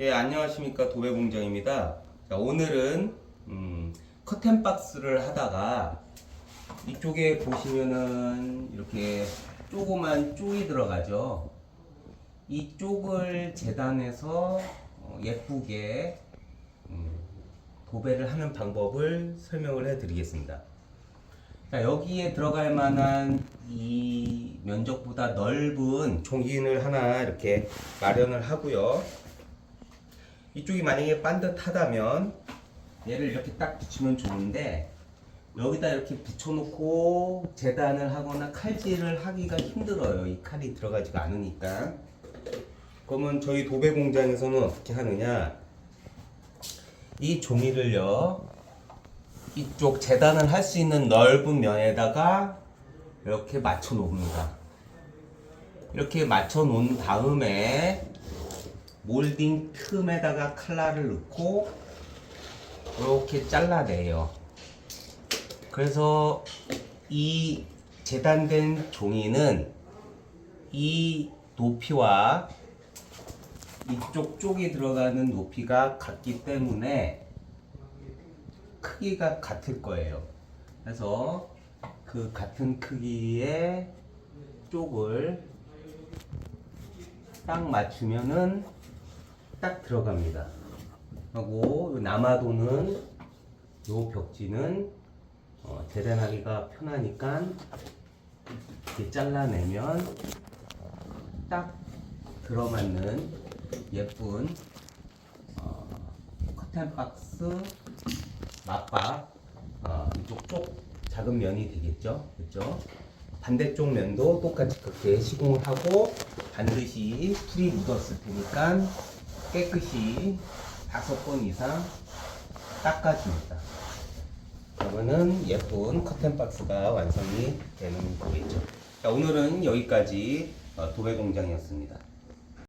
예, 안녕하십니까 도배공장입니다. 자, 오늘은 음, 커튼 박스를 하다가 이쪽에 보시면은 이렇게 조그만 쪽이 들어가죠. 이 쪽을 재단해서 어, 예쁘게 음, 도배를 하는 방법을 설명을 해 드리겠습니다. 자, 여기에 들어갈 만한 이 면적보다 넓은 종이인을 하나 이렇게 마련을 하고요. 이쪽이 만약에 반듯하다면 얘를 이렇게 딱 붙이면 좋은데 여기다 이렇게 붙여놓고 재단을 하거나 칼질을 하기가 힘들어요. 이 칼이 들어가지가 않으니까. 그러면 저희 도배 공장에서는 어떻게 하느냐? 이 종이를요. 이쪽 재단을 할 수 있는 넓은 면에다가 이렇게 맞춰 놓습니다. 이렇게 맞춰 놓은 다음에 몰딩 틈에다가 칼날을 넣고 이렇게 잘라내요. 그래서 이 재단된 종이는 이 높이와 이쪽 쪽에 들어가는 높이가 같기 때문에 크기가 같을 거예요. 그래서 그 같은 크기의 쪽을 딱 맞추면은 딱 들어갑니다. 하고 요 남아도는 요 벽지는 어, 재단하기가 편하니까 이렇게 잘라내면 딱 들어맞는 예쁜 어, 커튼 박스 맞박 어, 이쪽 쪽 작은 면이 되겠죠, 그렇죠? 반대쪽 면도 똑같이 그렇게 시공을 하고 반드시 풀이 묻었을 테니까 깨끗이 다섯 번 이상 닦아줍니다. 그러면은 예쁜 커튼 박스가 완성이 되는 거겠죠. 자, 오늘은 여기까지 어, 도배 공장이었습니다.